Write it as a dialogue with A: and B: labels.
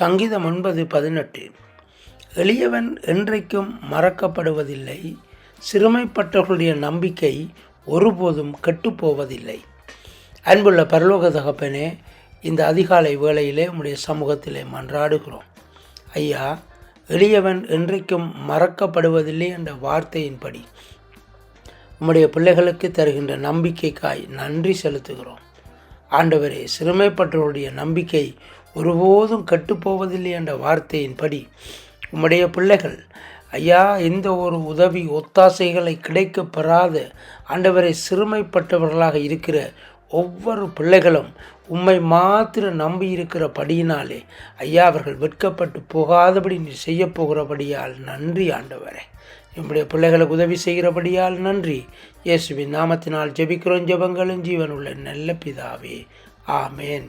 A: சங்கீதம் ஒன்பது பதினெட்டு. எளியவன் என்றைக்கும் மறக்கப்படுவதில்லை. சிறுமைப்பட்டவர்களுடைய நம்பிக்கை ஒருபோதும் கெட்டுப்போவதில்லை. அன்புள்ள பரலோக தகப்பனே இந்த அதிகாலை வேளையிலே உம்முடைய சமூகத்திலே மன்றாடுகிறோம். ஐயா எளியவன் என்றைக்கும் மறக்கப்படுவதில்லை என்ற வார்த்தையின்படி உம்முடைய பிள்ளைகளுக்கு தருகின்ற நம்பிக்கைக்காய் நன்றி செலுத்துகிறோம். ஆண்டவரே சிறுமைப்பட்டவருடைய நம்பிக்கை ஒருபோதும் கட்டுப்போவதில்லை என்ற வார்த்தையின்படி உம்முடைய பிள்ளைகள் ஐயா எந்த ஒரு உதவி ஒத்தாசைகளை கிடைக்கப் பெறாத ஆண்டவரை சிறுமைப்பட்டவர்களாக இருக்கிற ஒவ்வொரு பிள்ளைகளும் உம்மை மாத்திர நம்பி இருக்கிற படியினாலே ஐயா அவர்கள் வெட்கப்பட்டு போகாதபடி நீ செய்ய போகிறபடியால் நன்றி ஆண்டவரே. நம்முடைய பிள்ளைகளுக்கு உதவி செய்கிறபடியால் நன்றி. இயேசுவின் நாமத்தினால் ஜெபிக்கிறோம் ஜெபங்களும் ஜீவனுள்ள நல்ல பிதாவே. ஆமேன்.